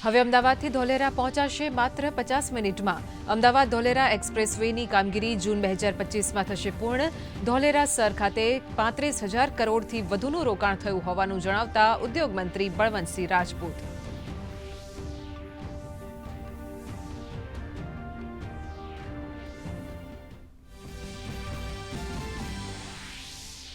હવે અમદાવાદથી ધોલેરા પહોંચાશે માત્ર પચાસ મિનિટમાં. અમદાવાદ ધોલેરા એક્સપ્રેસ વેની કામગીરી જૂન બે હજાર પચીસમાં થશે પૂર્ણ. ધોલેરા સર ખાતે પાંત્રીસ હજાર કરોડથી વધુનું રોકાણ થયું હોવાનું જણાવતા ઉદ્યોગ મંત્રી બળવંતસિંહ રાજપૂત.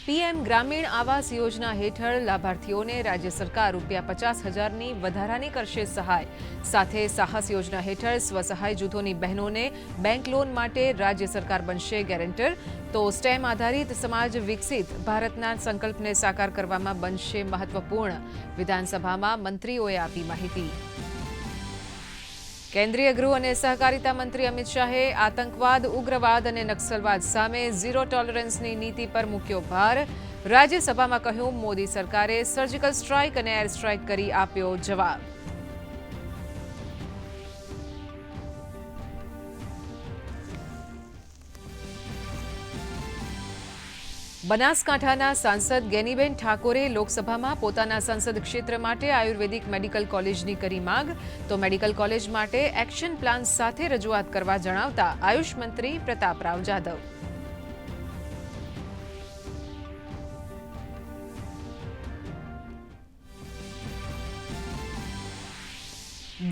પીએમ ગ્રામીણ આવાસ યોજના હેઠળ લાભાર્થીઓને રાજ્ય સરકાર રૂપિયા પચાસ હજારની વધારાની કરશે સહાય. સાથે સાહસ યોજના હેઠળ સ્વસહાય જૂથોની બહેનોને બેંક લોન માટે રાજ્ય સરકાર બનશે ગેરેન્ટર. તો સ્ટેમ આધારિત સમાજ વિકસિત ભારતના સંકલ્પને સાકાર કરવામાં બનશે મહત્વપૂર્ણ. વિધાનસભામાં મંત્રીઓએ આપી માહિતી. કેન્દ્રીય ગૃહ અને સહકારિતા મંત્રી અમિત શાહે આતંકવાદ, ઉગ્રવાદ અને નક્સલવાદ સામે ઝીરો ટોલરન્સની નીતિ પર મૂક્યો ભાર. રાજ્યસભામાં કહ્યું, મોદી સરકારે સર્જિકલ સ્ટ્રાઇક અને એર સ્ટ્રાઇક કરી આપ્યો જવાબ. બનાસકાંઠાના સાંસદ ગેનીબેન ઠાકોરે લોકસભામાં પોતાના સંસદ ક્ષેત્ર માટે આયુર્વેદિક મેડિકલ કોલેજની કરી માંગ. તો મેડિકલ કોલેજ માટે એક્શન પ્લાન સાથે રજૂઆત કરવા જણાવતા આયુષ મંત્રી પ્રતાપરાવ જાધવ.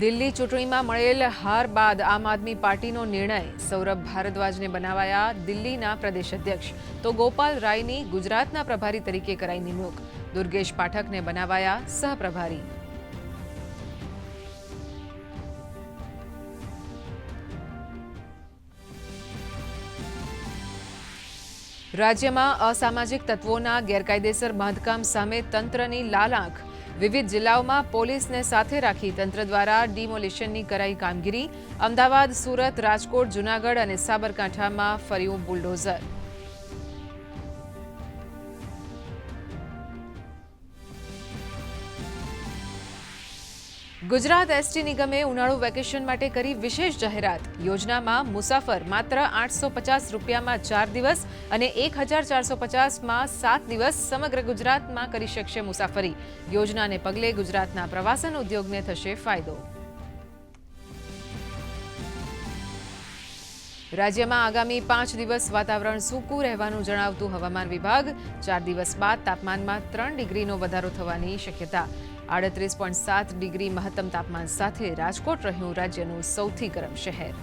દિલ્હી ચૂંટણીમાં મળેલ હાર બાદ આમ આદમી પાર્ટીનો નિર્ણય. સૌરભ ભારદ્વાજને બનાવાયા દિલ્હીના પ્રદેશ અધ્યક્ષ. તો ગોપાલ રાયની ગુજરાતના પ્રભારી તરીકે કરાઈ નિમણૂક. દુર્ગેશ પાઠકને બનાવાયા સહપ્રભારી. રાજ્યમાં અસામાજિક તત્વોના ગેરકાયદેસર બાંધકામ સામે તંત્રની લાલ આંખ. વિવિધ જિલ્લાઓમાં પોલીસને સાથે રાખી તંત્ર દ્વારા ડિમોલિશનની કરાઈ કામગીરી. અમદાવાદ, સુરત, રાજકોટ, જૂનાગઢ અને સાબરકાંઠામાં ફર્યું બુલડોઝર. ગુજરાત એસટી નિગમે ઉનાળુ વેકેશન માટે કરી વિશેષ જાહેરાત. યોજનામાં મુસાફર માત્ર આઠસો પચાસ રૂપિયામાં ચાર દિવસ અને એક હજાર ચારસો પચાસમાં સાત દિવસ સમગ્ર ગુજરાતમાં કરી શકશે મુસાફરી. યોજનાને પગલે ગુજરાતના પ્રવાસન ઉદ્યોગને થશે ફાયદો. રાજ્યમાં આગામી પાંચ દિવસ વાતાવરણ સૂકું રહેવાનું જણાવતું હવામાન વિભાગ. ચાર દિવસ બાદ તાપમાનમાં ત્રણ ડિગ્રીનો વધારો થવાની શક્યતા. આડત્રીસ પોઈન્ટ સાત ડિગ્રી મહત્તમ તાપમાન સાથે રાજકોટ રહ્યું રાજ્યનું સૌથી ગરમ શહેર.